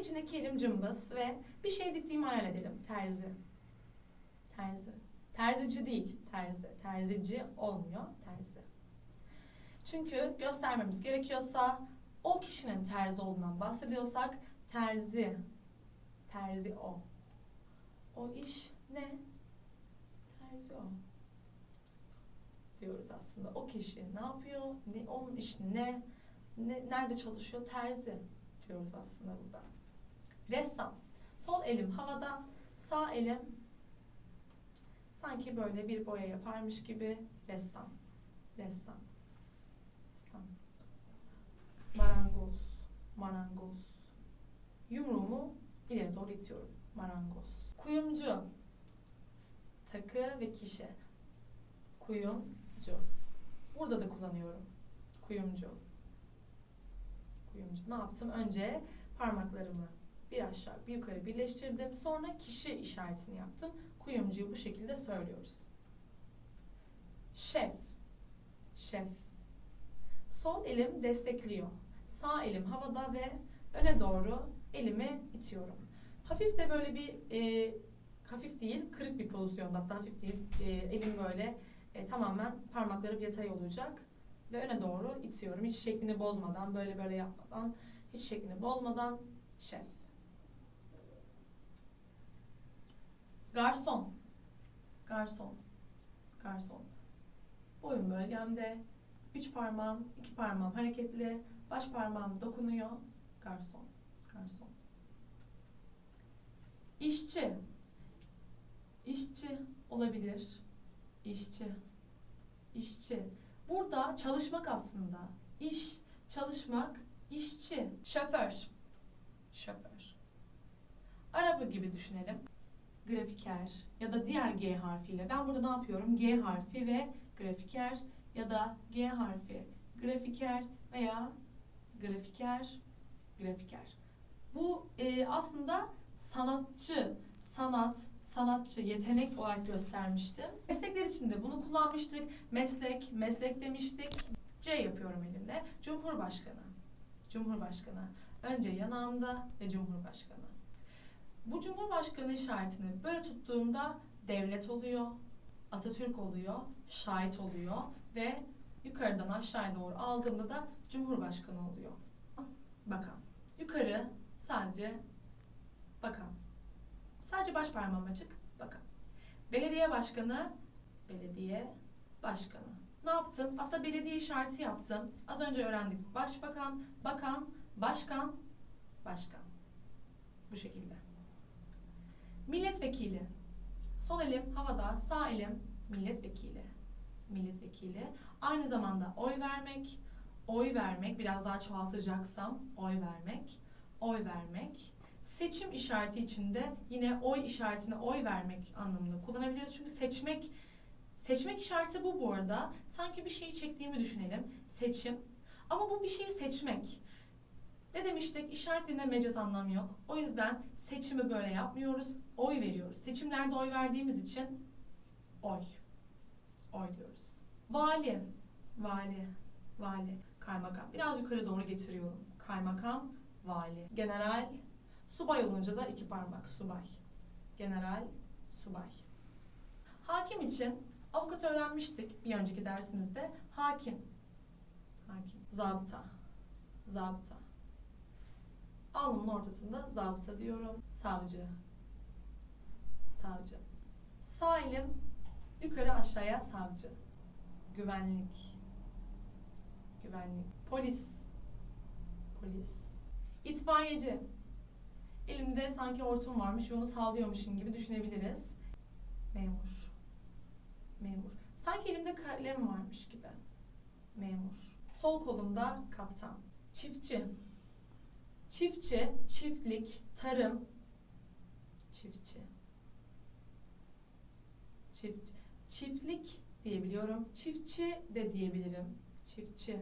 içindeki elim cımbız ve bir şey diktiğimi hayal edelim. Terzi. Terzi. Terzici değil, terzi. Terzici olmuyor, terzi. Çünkü göstermemiz gerekiyorsa o kişinin terzi olduğundan bahsediyorsak terzi. Terzi o. O iş ne? Terzi o. Diyoruz aslında. O kişi ne yapıyor? Ne, onun işi ne? ne? Nerede çalışıyor? Terzi diyoruz aslında burada. Ressam. Sol elim havada, sağ elim sanki böyle bir boya yaparmış gibi ressam. Ressam. Ressam. Marangoz. Marangoz. Yumruğumu ileri doğru itiyorum. Marangoz. Kuyumcu. Takı ve kişi. Kuyumcu. Burada da kullanıyorum. Kuyumcu. Kuyumcu. Ne yaptım? Önce parmaklarımı bir aşağı bir yukarı birleştirdim. Sonra kişi işaretini yaptım. Kuyumcuyu bu şekilde söylüyoruz. Şef. Şef. Sol elim destekliyor. Sağ elim havada ve öne doğru elimi itiyorum. Hafif de böyle bir e, hafif değil, kırık bir pozisyonda hatta hafif değil. E, elim böyle e, tamamen parmaklarım yatay olacak ve öne doğru itiyorum. Hiç şeklini bozmadan, böyle böyle yapmadan, hiç şeklini bozmadan şef. Garson. Garson. Garson. Boyun bölgemde üç parmağım, iki parmağım hareketli, baş parmağım dokunuyor. Garson. Garson. İşçi. İşçi olabilir. İşçi. İşçi. Burada çalışmak aslında. İş, çalışmak, işçi, şoför. Şoför. Araba gibi düşünelim. Grafiker ya da diğer G harfiyle. Ben burada ne yapıyorum? G harfi ve grafiker ya da G harfi, grafiker veya grafiker, grafiker. Bu e, aslında sanatçı, sanat, sanatçı, yetenek olarak göstermiştim. Meslekler için de bunu kullanmıştık. Meslek, meslek demiştik. C yapıyorum elimle. Cumhurbaşkanı. Cumhurbaşkanı. Önce yanağımda ve Cumhurbaşkanı. Bu Cumhurbaşkanı işaretini böyle tuttuğumda devlet oluyor, Atatürk oluyor, şahit oluyor ve yukarıdan aşağıya doğru aldığımda da Cumhurbaşkanı oluyor. Bakan. Yukarı sadece bakan. Sadece baş parmağım açık. Bakan. Belediye başkanı, belediye başkanı. Ne yaptım? Aslında belediye işareti yaptım. Az önce öğrendik. Başbakan, bakan, başkan, başkan. Bu şekilde. Milletvekili. Sol elim havada, sağ elim milletvekili. Milletvekili. Aynı zamanda oy vermek, oy vermek, biraz daha çoğaltacaksam oy vermek, oy vermek. Seçim işareti içinde yine oy işaretine oy vermek anlamında kullanabiliriz. Çünkü seçmek, seçmek işareti bu bu arada. Sanki bir şeyi çektiğimi düşünelim. Seçim. Ama bu bir şeyi seçmek. Ne demiştik? İşaretinde mecaz anlam yok. O yüzden seçimi böyle yapmıyoruz. Oy veriyoruz. Seçimlerde oy verdiğimiz için oy. Oy diyoruz. Vali. Vali. Vali. Kaymakam. Biraz yukarı doğru getiriyorum. Kaymakam, vali. General, subay olunca da iki parmak. Subay. General, subay. Hakim için avukat öğrenmiştik bir önceki dersimizde. Hakim. Hakim. Zabıta. Zabıta. Alnımın ortasında zabıta diyorum. Savcı. Savcı. Sağ elim yukarı aşağıya savcı. Güvenlik. Güvenlik. Polis. Polis. İtfaiyeci. Elimde sanki hortum varmış ve onu sallıyormuşum gibi düşünebiliriz. Memur. Memur. Sanki elimde kalem varmış gibi. Memur. Sol kolumda kaptan. Çiftçi. Çiftçi, çiftlik, tarım. Çiftçi. Çift, çiftlik diyebiliyorum. Çiftçi de diyebilirim. Çiftçi.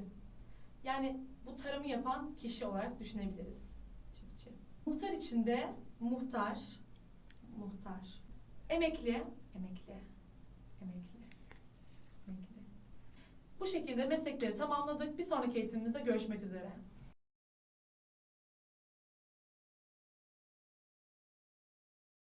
Yani bu tarımı yapan kişi olarak düşünebiliriz. Çiftçi. Muhtar içinde muhtar, muhtar. Emekli, emekli, emekli, emekli. Bu şekilde meslekleri tamamladık. Bir sonraki eğitimimizde görüşmek üzere.